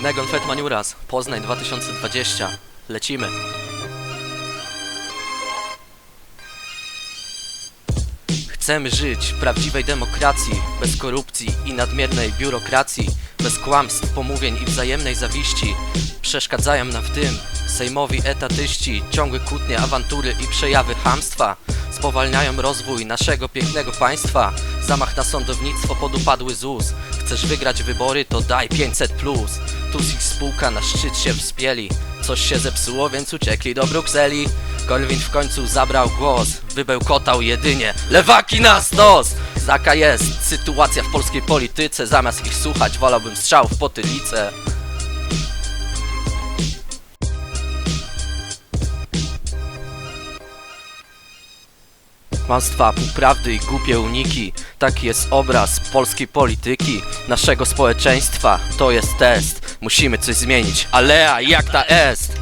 Gnegon Fetmaniuras, Poznań 2020. Lecimy. Chcemy żyć w prawdziwej demokracji, bez korupcji i nadmiernej biurokracji, bez kłamstw, pomówień i wzajemnej zawiści. Przeszkadzają nam w tym sejmowi etatyści, ciągłe kłótnie, awantury i przejawy chamstwa. Spowalniają rozwój naszego pięknego państwa. Zamach na sądownictwo podupadły ZUS. Chcesz wygrać wybory, to daj 500 plus. Tusk ich spółka na szczyt się wspięli. Coś się zepsuło, więc uciekli do Brukseli. Korwin w końcu zabrał głos, wybełkotał jedynie Lewaki na stos! Zaka jest sytuacja w polskiej polityce Zamiast ich słuchać wolałbym strzał w potylicę Kłamstwa, półprawdy i głupie uniki Taki jest obraz polskiej polityki Naszego społeczeństwa To jest test Musimy coś zmienić Alea, jak ta jest?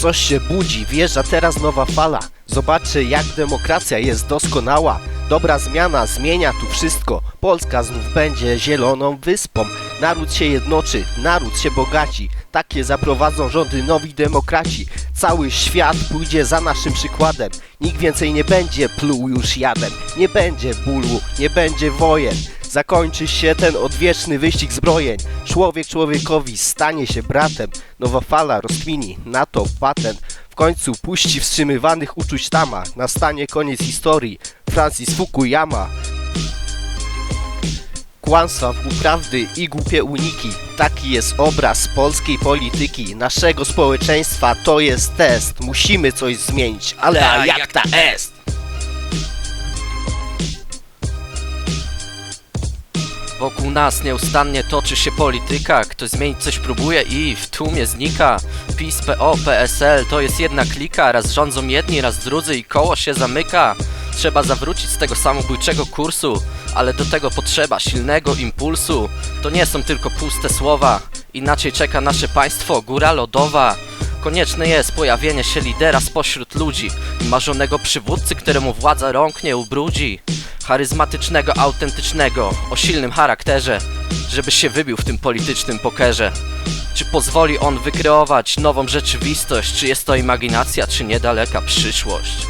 Coś się budzi, wjeżdża teraz nowa fala. Zobaczy jak demokracja jest doskonała. Dobra zmiana zmienia tu wszystko. Polska znów będzie zieloną wyspą. Naród się jednoczy, naród się bogaci. Takie zaprowadzą rządy nowi demokraci. Cały świat pójdzie za naszym przykładem. Nikt więcej nie będzie pluł już jadem. Nie będzie bólu, nie będzie wojen. Zakończy się ten odwieczny wyścig zbrojeń. Człowiek człowiekowi stanie się bratem. Nowa fala rozkmini na to patent. W końcu puści wstrzymywanych uczuć tama. Nastanie koniec historii. Francis Fukuyama. Kłamstwa, półprawdy i głupie uniki. Taki jest obraz polskiej polityki. Naszego społeczeństwa to jest test. Musimy coś zmienić. Ale a jak ta jest? Wokół nas nieustannie toczy się polityka Ktoś zmienić coś próbuje i w tłumie znika PiS, PO, PSL to jest jedna klika Raz rządzą jedni, raz drudzy i koło się zamyka Trzeba zawrócić z tego samobójczego kursu Ale do tego potrzeba silnego impulsu To nie są tylko puste słowa Inaczej czeka nasze państwo, góra lodowa Konieczne jest pojawienie się lidera spośród ludzi i marzonego przywódcy, któremu władza rąk nie ubrudzi. Charyzmatycznego, autentycznego, o silnym charakterze, żeby się wybił w tym politycznym pokerze. Czy pozwoli on wykreować nową rzeczywistość, czy jest to imaginacja, czy niedaleka przyszłość?